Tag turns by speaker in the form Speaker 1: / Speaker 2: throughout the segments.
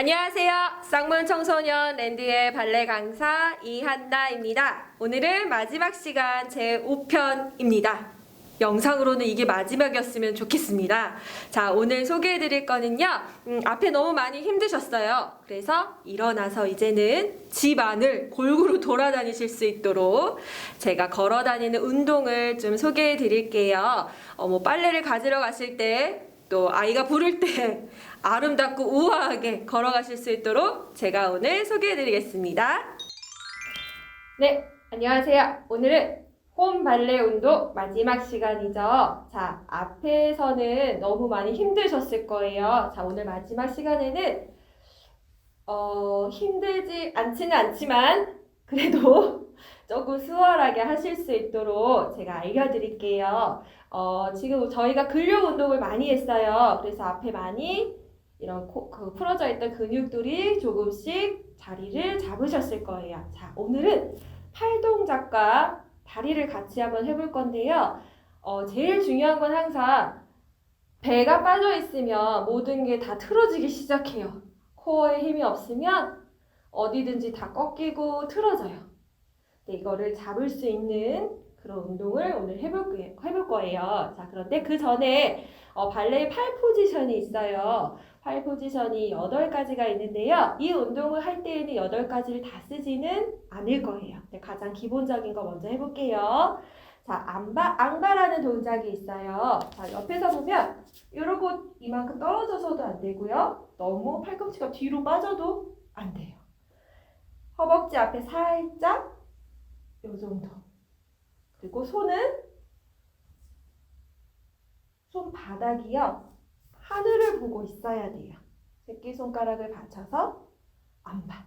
Speaker 1: 안녕하세요. 쌍문 청소년 랜드의 발레 강사 이한나입니다. 오늘은 마지막 시간 제 5편입니다. 영상으로는 이게 마지막이었으면 좋겠습니다. 자, 오늘 소개해 드릴 거는요. 음, 앞에 너무 많이 힘드셨어요. 그래서 일어나서 이제는 집 안을 골고루 돌아다니실 수 있도록 제가 걸어 다니는 운동을 좀 소개해 드릴게요. 어, 뭐 빨래를 가지러 가실 때 또 아이가 부를 때 아름답고 우아하게 걸어가실 수 있도록 제가 오늘 소개해 드리겠습니다. 네, 안녕하세요. 오늘은 홈 발레 운동 마지막 시간이죠. 자, 앞에서는 너무 많이 힘드셨을 거예요. 자, 오늘 마지막 시간에는 어, 힘들지 않지는 않지만 그래도 조금 수월하게 하실 수 있도록 제가 알려드릴게요. 어, 지금 저희가 근력 운동을 많이 했어요. 그래서 앞에 많이 이런 코, 그 풀어져 있던 근육들이 조금씩 자리를 잡으셨을 거예요. 자, 오늘은 팔 동작과 다리를 같이 한번 해볼 건데요. 어, 제일 중요한 건 항상 배가 빠져 있으면 모든 게 다 틀어지기 시작해요. 코어에 힘이 없으면 어디든지 다 꺾이고 틀어져요. 네, 이거를 잡을 수 있는 그런 운동을 오늘 해볼, 해볼 거예요. 자, 그런데 그 전에 어, 발레 팔 포지션이 있어요. 팔 포지션이 8가지가 있는데요. 이 운동을 할 때에는 8가지를 다 쓰지는 않을 거예요. 근데 가장 기본적인 거 먼저 해볼게요. 자, 앙바, 앙바라는 동작이 있어요. 자, 옆에서 보면 이러고 이만큼 떨어져서도 안 되고요. 너무 팔꿈치가 뒤로 빠져도 안 돼요. 허벅지 앞에 살짝 요 정도. 그리고 손은 손바닥이요. 하늘을 보고 있어야 돼요. 새끼손가락을 받쳐서 안바.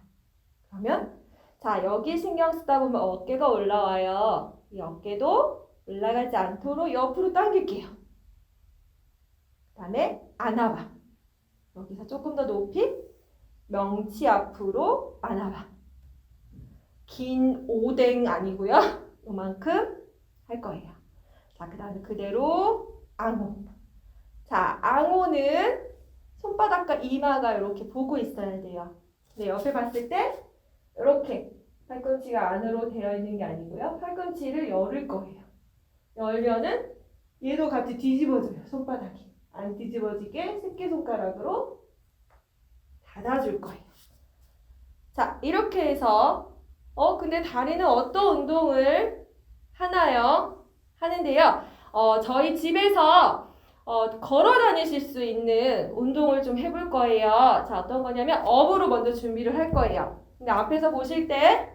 Speaker 1: 그러면 자 여기 신경 쓰다 보면 어깨가 올라와요. 이 어깨도 올라가지 않도록 옆으로 당길게요. 그 다음에 안아봐. 여기서 조금 더 높이 명치 앞으로 안아봐. 긴 오뎅 아니고요. 요만큼 할 거예요. 자, 그 다음에 그대로 앙호. 자, 앙호는 손바닥과 이마가 이렇게 보고 있어야 돼요. 근데 옆에 봤을 때 이렇게 팔꿈치가 안으로 되어 있는 게 아니고요. 팔꿈치를 열을 거예요. 열면은 얘도 같이 뒤집어져요. 손바닥이. 안 뒤집어지게 새끼손가락으로 닫아줄 거예요. 자, 이렇게 해서 어, 근데 다리는 어떤 운동을 하나요? 하는데요. 어, 저희 집에서 어, 걸어 다니실 수 있는 운동을 좀 해볼 거예요. 자, 어떤 거냐면 업으로 먼저 준비를 할 거예요. 근데 앞에서 보실 때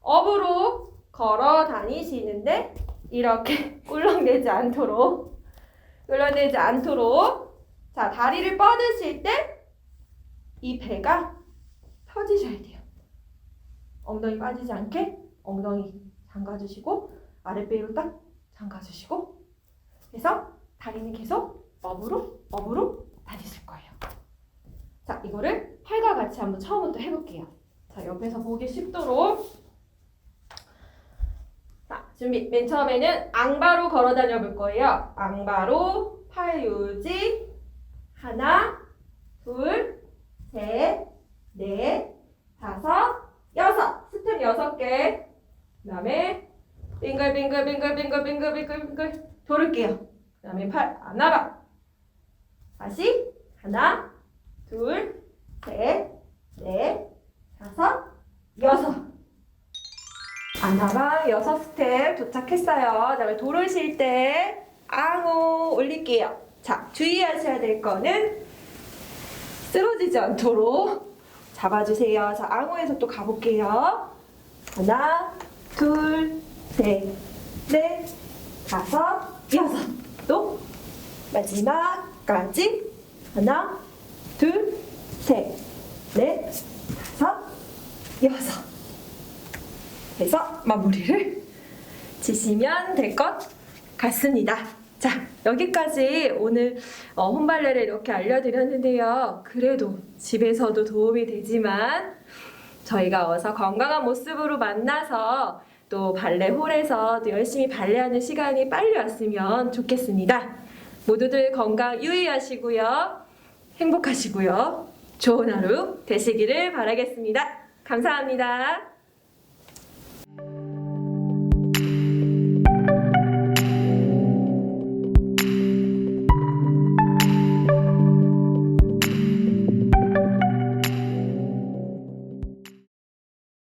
Speaker 1: 업으로 걸어 다니시는데 이렇게 꿀렁대지 않도록 꿀렁대지 않도록 자, 다리를 뻗으실 때 이 배가 펴지셔야 돼요. 엉덩이 빠지지 않게 엉덩이 잠가주시고 아랫배로 딱 잠가주시고 그래서 다리는 계속 업으로 업으로 다니실 거예요. 자 이거를 팔과 같이 한번 처음부터 해볼게요. 자 옆에서 보기 쉽도록 자 준비 맨 처음에는 앙바로 걸어 다녀 볼 거예요. 앙바로 팔 유지 하나 둘 셋 넷 다섯 여섯 스텝 여섯 개 그 다음에 빙글빙글빙글빙글빙글빙글빙글. 돌을게요. 그 다음에 팔 안아봐. 다시 하나 둘 셋 넷 다섯 여섯. 안아봐. 여섯 스텝 도착했어요. 그 다음에 돌으실 때 앙호 올릴게요. 자 주의하셔야 될 거는 쓰러지지 않도록 잡아주세요. 자, 앙호에서 또 가볼게요. 하나, 둘, 셋, 넷, 다섯, 여섯. 또 마지막까지 하나, 둘, 셋, 넷, 다섯, 여섯. 해서 마무리를 지시면 될 것 같습니다. 자, 여기까지 오늘 어, 홈발레를 이렇게 알려드렸는데요. 그래도 집에서도 도움이 되지만 저희가 어서 건강한 모습으로 만나서 또 발레홀에서 또 열심히 발레하는 시간이 빨리 왔으면 좋겠습니다. 모두들 건강 유의하시고요. 행복하시고요. 좋은 하루 되시기를 바라겠습니다. 감사합니다.